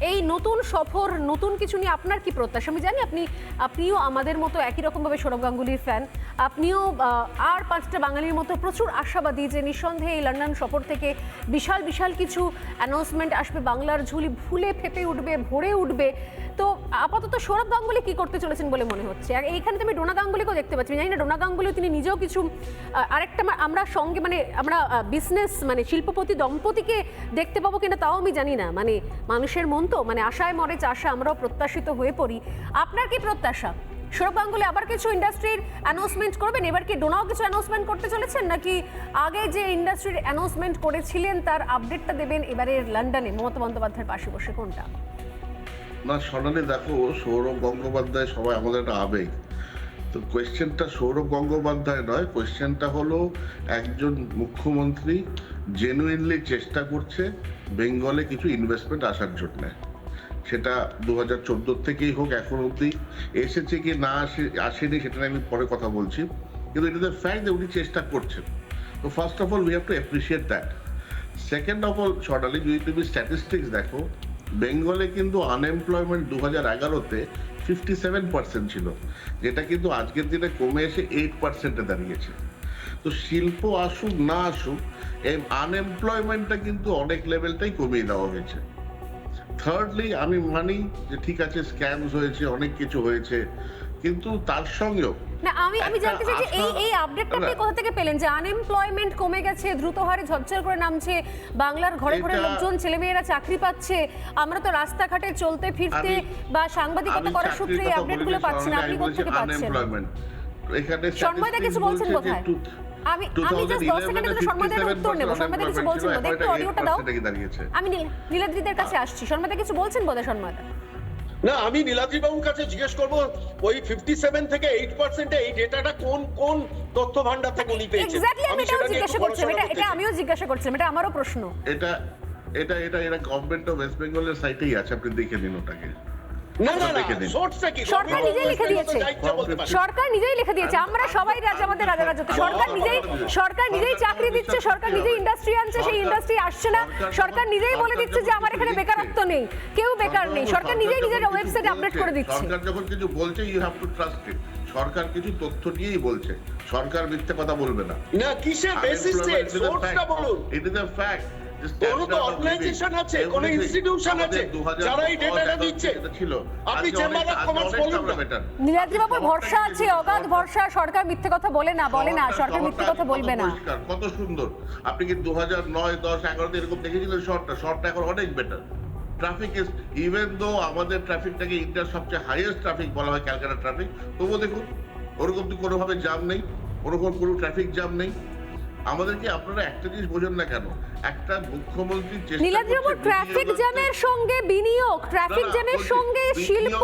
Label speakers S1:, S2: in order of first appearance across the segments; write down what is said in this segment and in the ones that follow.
S1: এই নতুন সফর, নতুন কিছু নিয়ে আপনার কি প্রত্যাশা? আমি জানি আপনি, আপনিও আমাদের মতো একই রকমভাবে সৌরভ গাঙ্গুলির ফ্যান আপনিও আর পাঁচটা বাঙালির মতো প্রচুর আশাবাদী যে নিঃসন্দেহে এই লন্ডন সফর থেকে বিশাল বিশাল কিছু অ্যানাউন্সমেন্ট আসবে। বাংলার ঝুলি ভুলে ফেপে উঠবে, ভরে উঠবে। তো আপাতত সৌরভ গাঙ্গুলি কি করতে চলেছেন বলে মনে হচ্ছে? আর এইখানে তো আমি ডোনা গাঙ্গুলিকেও দেখতে পাচ্ছি। জানি না, ডোনা গাঙ্গুলি তিনি নিজেও কিছু আরেকটা আমরা সঙ্গে মানে আমরা বিজনেস মানে শিল্পপতি, দম্পতিকে দেখতে পাবো কিনা তাও আমি জানি না। মানে মানুষের মন তো মানে আশায় মরে চাষা আমরাও প্রত্যাশিত হয়ে পড়ি। আপনার কি প্রত্যাশা? সৌরভ গাঙ্গুলি আবার কিছু ইন্ডাস্ট্রির অ্যানাউন্সমেন্ট করবেন? এবার কি ডোনাও কিছু অ্যানাউন্সমেন্ট করতে চলেছেন? নাকি আগে যে ইন্ডাস্ট্রির অ্যানাউন্সমেন্ট করেছিলেন, তার আপডেটটা দেবেন? এবারের লন্ডনে মমতা বন্দ্যোপাধ্যায়ের পাশে বসে কোনটা?
S2: না সোনালি দেখো, সৌরভ গঙ্গোপাধ্যায় সবাই আমাদের একটা আবেগ। তো কোয়েশ্চেনটা সৌরভ গঙ্গোপাধ্যায় নয় কোয়েশ্চেনটা হলো একজন মুখ্যমন্ত্রী জেনুইনলি চেষ্টা করছে বেঙ্গলে কিছু ইনভেস্টমেন্ট আসার জন্য। সেটা দু হাজার চোদ্দ থেকেই হোক, এখন অবধি এসেছে কি না আসে, আসেনি সেটা নিয়ে আমি পরে কথা বলছি। কিন্তু এটা ফ্যাক্ট যে উনি চেষ্টা করছেন। তো first of all we have to appreciate that second of all সর্টালি যদি তুমি স্ট্যাটিস্টিক্স দেখো বেঙ্গলে কিন্তু আনএমপ্লয়মেন্ট দু হাজার এগারোতে ফিফটি সেভেন পার্সেন্ট ছিল, যেটা কিন্তু আজকের দিনে কমে এসে এইট পার্সেন্টে দাঁড়িয়েছে। তো শিল্প আসুক না আসুক, এই আনএমপ্লয়মেন্টটা কিন্তু অনেক লেভেলটাই কমিয়ে দেওয়া হয়েছে। থার্ডলি আমি মানি যে ঠিক আছে স্ক্যামস হয়েছে, অনেক কিছু হয়েছে কিন্তু তার সঙ্গেও।
S1: না আমি আমি জানতে চাই যে এই এই আপডেটটা আপনি কোথা থেকে পেলেন? যে আনএমপ্লয়মেন্ট কমে গেছে দ্রুত হারে ঝরঝর করে নামছে বাংলার ঘরে ঘরে লোকজন ছেলেমেয়েরা চাকরি পাচ্ছে আমরা তো রাস্তাঘাটে চলতে ফিরতে বা সাংবাদিকতা করার সূত্রে এই আপডেটগুলো পাচ্ছেন
S2: সরকারি
S1: আপনি কোথা থেকে পাচ্ছেন।
S2: এখানে
S1: সন্ময়দা কিছু বলছেন
S2: বলছে যে
S1: বোধহয়। আমি আমি জাস্ট 10 সেকেন্ডের মধ্যে সন্ময়দার উত্তর নেব। সন্ময়দা কিছু বলছেন? বোধহয় একটু অডিওটা দাও। আমি নীল- নীলাদ্রিদের কাছে আসছি। সন্ময়দা কিছু বলছেন বোধহয় সন্ময়দা
S3: না আমি নীলাদ্রি বাবুর কাছে জিজ্ঞেস করব ওই ফিফটি সেভেন থেকে এইট পার্সেন্টে এই ডেটাটা কোন কোন তথ্য ভান্ডার থেকে উনি পেয়েছেন?
S1: এক্স্যাক্টলি আমি এটাও
S3: সেটা
S1: জিজ্ঞাসা
S3: করছি
S1: করছিলাম এটা এটা আমিও জিজ্ঞাসা করছিলাম এটা আমারও প্রশ্ন।
S2: এটা এটা এটা এটা গভর্নমেন্ট অফ ওয়েস্ট বেঙ্গলের সাইটেই আছে আপনি দেখে নিন ওটাকে।
S1: সরকার নিজেই লিখে দিয়েছে। সরকার নিজেই লিখে দিয়েছে। আমরা সবাই রাজা আমাদের রাজা রাজত্ব সরকার নিজেই সরকার নিজেই চাকরি দিচ্ছে সরকার নিজেই ইন্ডাস্ট্রি আনছে সেই ইন্ডাস্ট্রি আসছে না। সরকার নিজেই বলে দিচ্ছে যে আমার এখানে বেকারত্ব নেই। কেউ বেকার নেই। সরকার নিজেই নিজের ওয়েবসাইটে আপডেট করে দিচ্ছে।
S2: সরকার যখন কিছু বলছে you have to trust it সরকার কিছু তথ্য নিয়েই বলছে। সরকার মিথ্যে কথা বলবে না।
S3: না কিসের বেসিসে সোর্সটা বলুন।
S2: ইট ইজ আ ফ্যাক্ট
S3: তো organization আছে, কোনো institution আছে, যারা এই dataটা দিচ্ছে।
S2: ছিল।
S3: আপনি Chamber of Commerce বলুন
S1: নীলাদ্রি বাবুর ভরসা আছে অগাধ ভরসা সরকার মিথ্যে কথা বলে না বলে না সরকার মিথ্যে কথা বলবে না।
S2: কত সুন্দর। আপনি কি দু হাজার নয় দশ এগারোতে এরকম দেখেছিলেন শর্টটা শর্টটা এখন অনেক better traffic is even though আমাদের ট্রাফিকটাকে ইন্ডিয়ার সবচেয়ে হাইয়েস্ট ট্রাফিক বলা হয় ক্যালকাটা ট্রাফিক তবুও দেখুন ওরকম তো কোনোভাবে জ্যাম নেই ওরকম কোনো ট্রাফিক জ্যাম নেই। আমাদেরকে আপনারা একটা জিনিস বোঝেন না কেন? একটা মুখ্যমন্ত্রী
S1: ট্রাফিক জ্যামের সঙ্গে বিনিয়োগ ট্রাফিক জ্যামের সঙ্গে শিল্প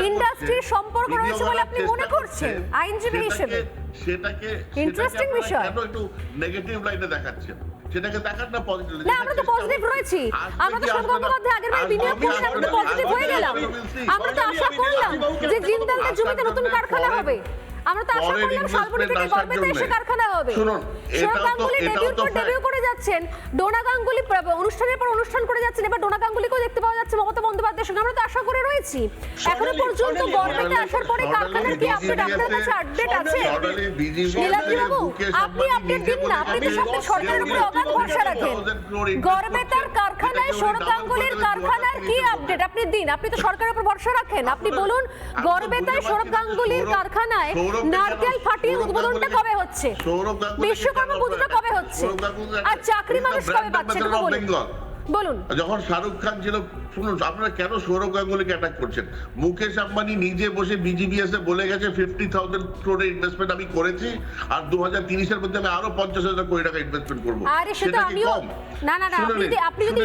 S1: ইন্ডাস্ট্রির সম্পর্ক রয়েছে বলে আপনি মনে করছেন আইনজীবী
S2: সেটাকে-
S1: হিসেবে।
S2: সেটাকে সেটাকে
S1: বিষয়।
S2: কেন একটু নেগেটিভ লাইনে দেখাচ্ছেন? সেটাকে দেখান না পজিটিভ
S1: না আমরা তো পজিটিভ রয়েছি। আমরা তো গঙ্গোপাধ্যায় আগের বারে বিনিয়োগ করলেন আমরা তো পজিটিভ হয়ে গেলাম। আমরা তো আশা করলাম যে জমিতে নতুন কারখানা হবে। আমরা তো আশা করলাম শালবনি থেকে
S2: আসার
S1: এসে কারখানা হবে।
S2: শুনুন, এটাও তো- এটাও তো
S1: ডেবিউ করে যাচ্ছেন। ডোনা গাঙ্গুলি অনুষ্ঠানের পর অনুষ্ঠান করে যাচ্ছেন এবার ডোনা গাঙ্গুলিকেও দেখতে পাওয়া যাচ্ছে মমতা বন্দ্যোপাধ্যায়ের সঙ্গে। আমরা তো আশা করে রয়েছি।
S3: এখনও
S1: পর্যন্ত
S3: সোনালি,
S1: আসার পরে কারখানার কি আপডেট আপনার কাছে আপডেট আছে? নীলাদ্রি বাবু আপনি আপডেট দিন না। আপনি তো
S2: বলে
S1: সরকারের উপরে অগাধ ভরসা রাখেন।
S2: 10,000 crore
S1: গড়বেতার কারখানায় সৌরভ গাঙ্গুলির
S2: করে
S1: কারখানার কি আপডেট আপনি দিন আপনি তো সরকারের উপর ভরসা রাখেন। আপনি বলুন গড়বেতায় সৌরভ গাঙ্গুলির কারখানায় নারকেল ফাটিয়ে উদ্বোধনটা কবে হচ্ছে? বিশ্বকর্মা পুজোটা কবে হচ্ছে? আর চাকরি মানুষ কবে পাচ্ছে বলুন।
S2: যখন শাহরুখ খান ছিল শুনুন আপনারা কেন সৌরভ গাঙ্গুলিকে অ্যাটাক করছেন? মুকেশ আম্বানি নিজে বসে বিজিবিএস এ বলে গেছে ফিফটি থাউজেন্ড ক্রোডের ইনভেস্টমেন্ট আমি করেছি আর দু হাজার তিরিশের মধ্যে আমি আরও পঞ্চাশ হাজার কোটি টাকা ইনভেস্টমেন্ট করব।
S1: আরে
S2: সেটা
S1: আমিও না না না আপনি যদি আপনি যদি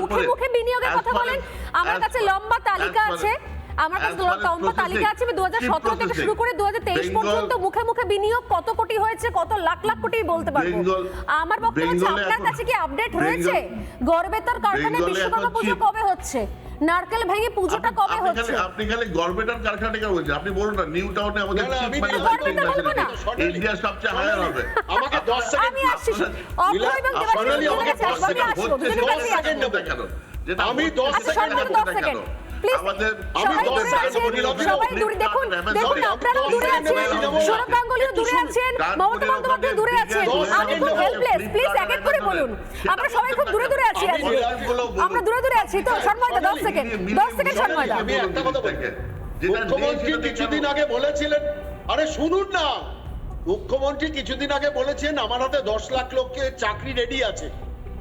S1: মুখে মুখে বিনিয়োগের কথা বলেন আমার কাছে লম্বা তালিকা আছে। আমার কাছে লম্বা তালিকা আছে আমি দু হাজার সতেরো থেকে শুরু করে দু হাজার তেইশ
S2: Bengal-
S1: পর্যন্ত মুখে মুখে বিনিয়োগ কত কোটি হয়েছে কত লাখ লাখ কোটি বলতে পারব। আমার বক্তব্য হচ্ছে আপনার কাছে কি আপডেট রয়েছে গড়বেতার কারখানায় বিশ্বকর্মা পুজো কবে হচ্ছে? নারকেল ভেঙে পুজোটা কবে হচ্ছে?
S2: আপনি খালি গভর্নমেন্ট কারখানা কেন বলছেন। আপনি বলুন না নিউ টাউনে আমাদের। ইন্ডিয়ার সবচেয়ে হায়ার হবে।
S3: আমাকে দশ সেকেন্ড
S1: আমি আসছি অভয় এবং দেবাশিস আমি।
S2: যেটা
S3: আমি
S2: হচ্ছে
S3: দশ
S1: আচ্ছা
S3: সেকেন্ড
S1: সর্বোচ্চ
S3: নেব
S1: দশ
S2: সেটা
S1: সেকেন্ড
S2: কেন?
S1: প্লিজ
S2: আমাদের
S1: সবাই দূরে
S3: সেকেন্ড
S1: আছেন।
S3: বলি, লজ্জা
S1: সবাই
S3: নেই।
S1: দূরে দেখুন। দেখুন আপনারাও দূরে আছেন। সৌরভ গাঙ্গুলিও দূরে আছেন মমতা বন্দ্যোপাধ্যায় দূরে আছেন। আমি খুব হেল্পলেস প্লিজ এক এক করে বলুন। আমরা সবাই খুব দূরে দূরে আছি। আজকে আমরা দূরে দূরে আছি। তো সন্ময়দা দশ সেকেন্ড দশ সেকেন্ড সন্ময়দা।
S3: একটা কথা বলি। মুখ্যমন্ত্রী কিছুদিন আগে বলেছিলেন আরে শুনুন না মুখ্যমন্ত্রী কিছুদিন আগে বলেছেন আমার হাতে দশ লাখ লোকের চাকরি রেডি আছে।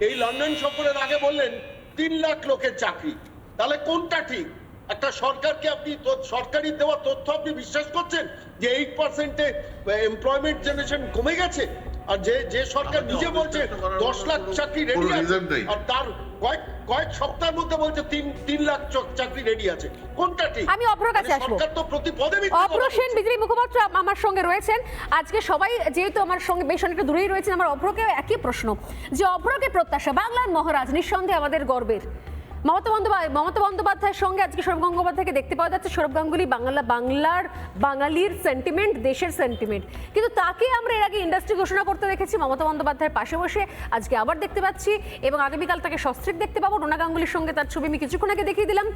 S3: এই লন্ডন সফরের আগে বললেন তিন লাখ লোকের চাকরি। তাহলে কোনটা ঠিক? একটা সরকারকে আপনি সরকারি দেওয়া তথ্য আপনি বিশ্বাস করছেন যে এইট পার্সেন্টে এমপ্লয়মেন্ট জেনারেশন কমে গেছে? আর যে যে সরকার নিজে বলছে দশ লাখ চাকরি রেডি আছে আর তার কয়েক কয়েক সপ্তাহের মধ্যে বলছে তিন তিন লাখ চাকরি রেডি আছে। কোনটা ঠিক?
S1: আমি অভ্রর কাছে আসব।
S3: সরকার তো প্রতি পদে মিথ্যে কথা
S1: অপ্র সেন
S3: বলছে।
S1: মুখপাত্র আমার সঙ্গে রয়েছেন। আজকে সবাই যেহেতু আমার সঙ্গে বেশ অনেকটা দূরেই রয়েছেন আমার অভ্রকে একই প্রশ্ন। যে অভ্রকে প্রত্যাশা বাংলার মহারাজ নিঃসন্দেহে আমাদের গর্বের। মমতা বন্দ্যোপাধ্যায় মমতা বন্দ্যোপাধ্যায়ের সঙ্গে আজকে সৌরভ গঙ্গোপাধ্যায়কে দেখতে পাওয়া যাচ্ছে সৌরভ গাঙ্গুলি বাংলা, বাংলার, বাঙালির সেন্টিমেন্ট দেশের সেন্টিমেন্ট কিন্তু তাকে আমরা এর আগে ইন্ডাস্ট্রি ঘোষণা করতে দেখেছি, মমতা বন্দ্যোপাধ্যায়ের পাশে বসে আজকে আবার দেখতে পাচ্ছি এবং আগামীকাল তাকে সস্ত্রিক দেখতে পাবো। রোনা গাঙ্গুলির সঙ্গে তার ছবি আমি কিছুক্ষণ আগে দেখিয়ে দিলাম।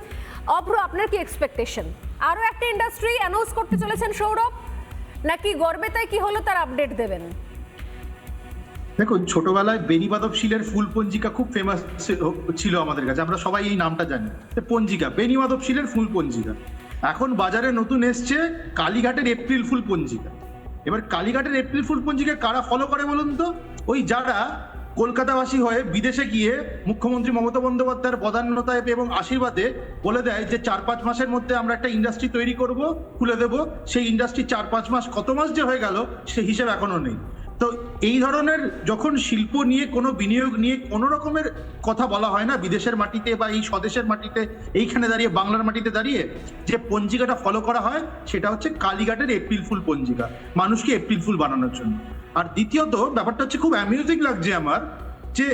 S1: অভ্র, আপনার কি এক্সপেকটেশন আরও একটা ইন্ডাস্ট্রি অ্যানাউন্স করতে চলেছেন সৌরভ। নাকি গর্বে তাই কি হলো তার আপডেট দেবেন?
S4: দেখুন, ছোটবেলায় বেনিবাদব শিলের ফুল পঞ্জিকা খুব ফেমাস ছিল আমাদের কাছে, আমরা সবাই এই নামটা জানি। পঞ্জিকা বেনিবাদব শিলের ফুল পঞ্জিকা। এখন বাজারে নতুন এসছে কালীঘাটের এপ্রিল ফুল পঞ্জিকা। এবার কালীঘাটের এপ্রিল ফুল পঞ্জিকা কারা ফলো করে বলুন তো? ওই যারা কলকাতাবাসী হয়ে বিদেশে গিয়ে মুখ্যমন্ত্রী মমতা বন্দ্যোপাধ্যায়ের বদান্যতায় এবং আশীর্বাদে বলে দেয় যে চার পাঁচ মাসের মধ্যে আমরা একটা ইন্ডাস্ট্রি তৈরি করব, খুলে দেব। সেই ইন্ডাস্ট্রি চার পাঁচ মাস কত মাস যে হয়ে গেল, সে হিসেব এখনও নেই। তো এই ধরনের যখন শিল্প নিয়ে, কোনো বিনিয়োগ নিয়ে কোনো রকমের কথা বলা হয় না, বিদেশের মাটিতে বা এই স্বদেশের মাটিতে, এইখানে দাঁড়িয়ে, বাংলার মাটিতে দাঁড়িয়ে যে পঞ্জিকাটা ফলো করা হয়, সেটা হচ্ছে কালীঘাটের এপ্রিল ফুল পঞ্জিকা, মানুষকে এপ্রিল ফুল বানানোর জন্য। আর দ্বিতীয়ত, ব্যাপারটা হচ্ছে খুব অ্যামিউজিং লাগছে আমার যে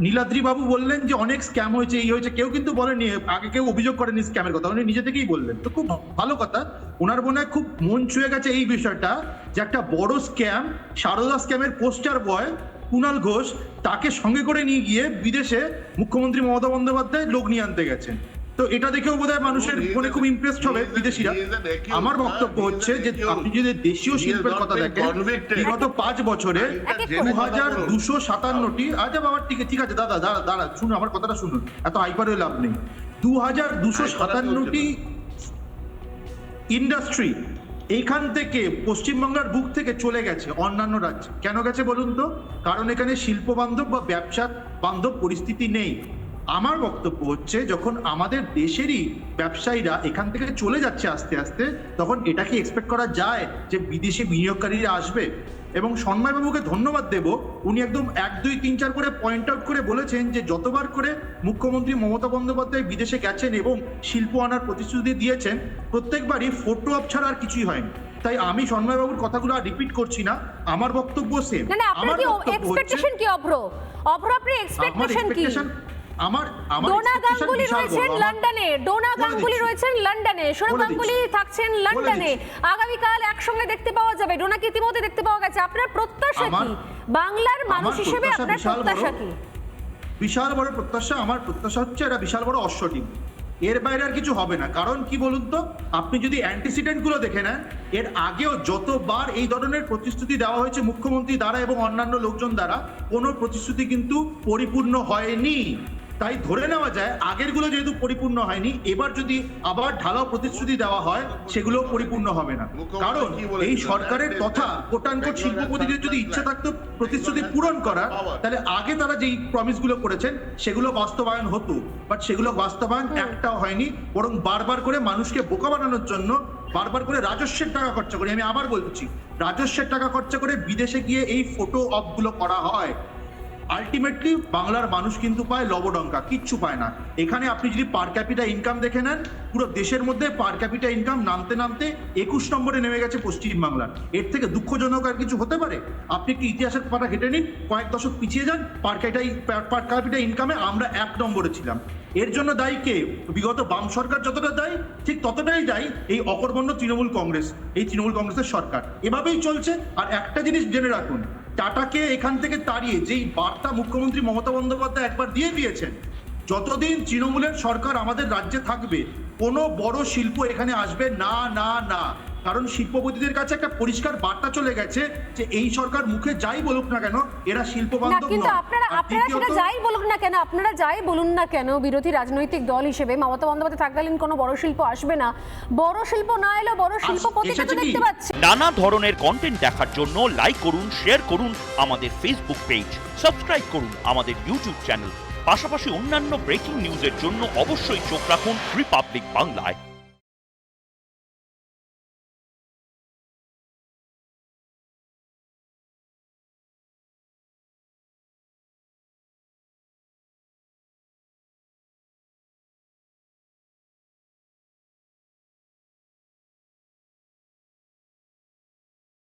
S4: নীলাদ্রি বাবু বললেন যে অনেক স্ক্যাম হয়েছে, এই হয়েছে। কেউ কিন্তু বলেনি, আগে কেউ অভিযোগ করেনি স্ক্যামের কথা। উনি নিজে থেকেই বললেন। তো খুব ভালো কথা। ওনার মনে খুব মন ছুঁয়ে গেছে এই বিষয়টা, যে একটা বড় স্ক্যাম সারদা স্ক্যামের পোস্টার বয় কুণাল ঘোষ, তাকে সঙ্গে করে নিয়ে গিয়ে বিদেশে মুখ্যমন্ত্রী মমতা বন্দ্যোপাধ্যায় লোক নিয়ে আনতে গেছেন। তো এটা দেখেও বোধহয় মানুষের মনে খুব ইমপ্রেসড হবে বিদেশিরা। আমার বক্তব্য হচ্ছে যে আপনি যদি দেশীয় শিল্পের কথা দেখেন বিগত পাঁচ বছরে দু হাজার দুশো সাতান্নটি আচ্ছা বাবা ঠিক ঠিক আছে দাদা দাঁড়া দাঁড়া শুনুন আমার কথাটা শুনুন। এত হাইপার হয়ে লাভ নেই। দু হাজার দুশো সাতান্নটি ইন্ডাস্ট্রি এইখান থেকে পশ্চিমবাংলার বুক থেকে চলে গেছে অন্যান্য রাজ্যে। কেন গেছে বলুন তো? কারণ এখানে শিল্প বান্ধব বা ব্যবসা বান্ধব পরিস্থিতি নেই। আমার বক্তব্য হচ্ছে যখন আমাদের দেশেরই ব্যবসায়ীরা এখান থেকে চলে যাচ্ছে আস্তে আস্তে তখন এটা কি এক্সপেক্ট করা যায় যে বিদেশি বিনিয়োগকারীরা আসবে? এবং সন্ময়বাবুকে ধন্যবাদ দেব। উনি একদম এক দুই তিন চার করে পয়েন্ট আউট করে বলেছেন যে যতবার করে মুখ্যমন্ত্রী মমতা বন্দ্যোপাধ্যায় বিদেশে গেছেন এবং শিল্প আনার প্রতিশ্রুতি দিয়েছেন প্রত্যেকবারই ফটো অপ ছাড়া আর কিছুই হয়নি। তাই আমি সন্ময়বাবুর কথাগুলো আর রিপিট করছি না। আমার বক্তব্য সেম আমার বক্তব্য হচ্ছে
S1: এক্সপেকটেশন কি অভ্র? অভ্র
S4: আমার
S1: এক্সপেকটেশন কি?
S4: আমার আমার
S1: ডোনা গাঙ্গুলি রয়েছেন লন্ডনে। ডোনা গাঙ্গুলি রয়েছেন লন্ডনে। সৌরভ গাঙ্গুলি থাকছেন লন্ডনে। আগামীকাল একসঙ্গে দেখতে পাওয়া যাবে। ডোনাকে ইতিমধ্যে দেখতে পাওয়া গেছে? আপনার প্রত্যাশা কি? বাংলার মানুষ হিসেবে আপনার। প্রত্যাশা কি?
S4: বিশাল বড় প্রত্যাশা আমার প্রত্যাশা হচ্ছে এটা বিশাল বড় অশ্ব টিম। এর বাইরে আর কিছু হবে না। কারণ কি বলুন তো? আপনি যদি অ্যান্টিসিডেন্টগুলো দেখে নেন এর আগেও যতবার এই ধরনের প্রতিশ্রুতি দেওয়া হয়েছে মুখ্যমন্ত্রী দ্বারা এবং অন্যান্য লোকজন দ্বারা কোনো প্রতিশ্রুতি কিন্তু পরিপূর্ণ হয়নি। তাই ধরে নেওয়া যায় আগেরগুলো যেহেতু পরিপূর্ণ হয়নি এবার যদি আবার ঢালাও প্রতিশ্রুতি দেওয়া হয় সেগুলো পরিপূর্ণ হবে না। কারণ এই সরকারের তথা কোটানকোট শিল্পপতিদের যদি ইচ্ছে থাকতো প্রতিশ্রুতি পূরণ করা তাহলে আগে তারা যেই প্রমিসগুলো করেছেন সেগুলো বাস্তবায়ন হতো। বাট সেগুলো বাস্তবায়ন একটাও হয়নি বরং বারবার করে মানুষকে বোকা বানানোর জন্য বারবার করে রাজস্বের টাকা খরচা করে। আমি আবার বলছি রাজস্বের টাকা খরচা করে বিদেশে গিয়ে এই ফটো অফগুলো করা হয়। আলটিমেটলি বাংলার মানুষ কিন্তু পায় লবডঙ্কা, কিচ্ছু পায় না। এখানে আপনি যদি পার ক্যাপিটা ইনকাম দেখে নেন, পুরো দেশের মধ্যে পার ক্যাপিটা ইনকাম নামতে নামতে একুশ নম্বরে নেমে গেছে পশ্চিমবাংলা। এর থেকে দুঃখজনক আর কিছু হতে পারে? আপনি একটু ইতিহাসের পাটা ঘেটে নিন, কয়েক দশক পিছিয়ে যান পার ক্যাপিটা পার ক্যাপিটা ইনকামে আমরা এক নম্বরে ছিলাম। এর জন্য দায়ী কে? বিগত বাম সরকার যতটা দায়ী, ঠিক ততটাই দায়ী এই অকর্মণ্য তৃণমূল কংগ্রেস, এই তৃণমূল কংগ্রেসের সরকার। এভাবেই চলছে, আর একটা জিনিস জেনে রাখুন টাটাকে এখান থেকে তাড়িয়ে, যেই বার্তা মুখ্যমন্ত্রী মমতা বন্দ্যোপাধ্যায় একবার দিয়ে দিয়েছেন, যতদিন তৃণমূলের সরকার আমাদের রাজ্যে থাকবে, কোনো বড় শিল্প এখানে আসবে না না না। কারণ শিল্পপতিদের কাছে একটা পরিষ্কার বার্তা চলে গেছে যে এই সরকার মুখে যাই বলুক না কেন এরা শিল্প বান্ধব
S1: কিন্তু আপনারা আপনারা সেটা যাই বলুন না কেন আপনারা যাই বলুন না কেন বিরোধী রাজনৈতিক দল হিসেবে মমতা বন্দ্যোপাধ্যায় থাকাকালীন কোনো বড় শিল্প আসবে না। বড় শিল্প না এলেও বড় শিল্পপতিকে তো দেখতে পাচ্ছি।
S5: নানা ধরনের কন্টেন্ট দেখার জন্য লাইক করুন শেয়ার করুন আমাদের ফেসবুক পেজ সাবস্ক্রাইব করুন আমাদের ইউটিউব চ্যানেল পাশাপাশি অন্যান্য ব্রেকিং নিউজের জন্য অবশ্যই চোখ রাখুন রিপাবলিক বাংলায়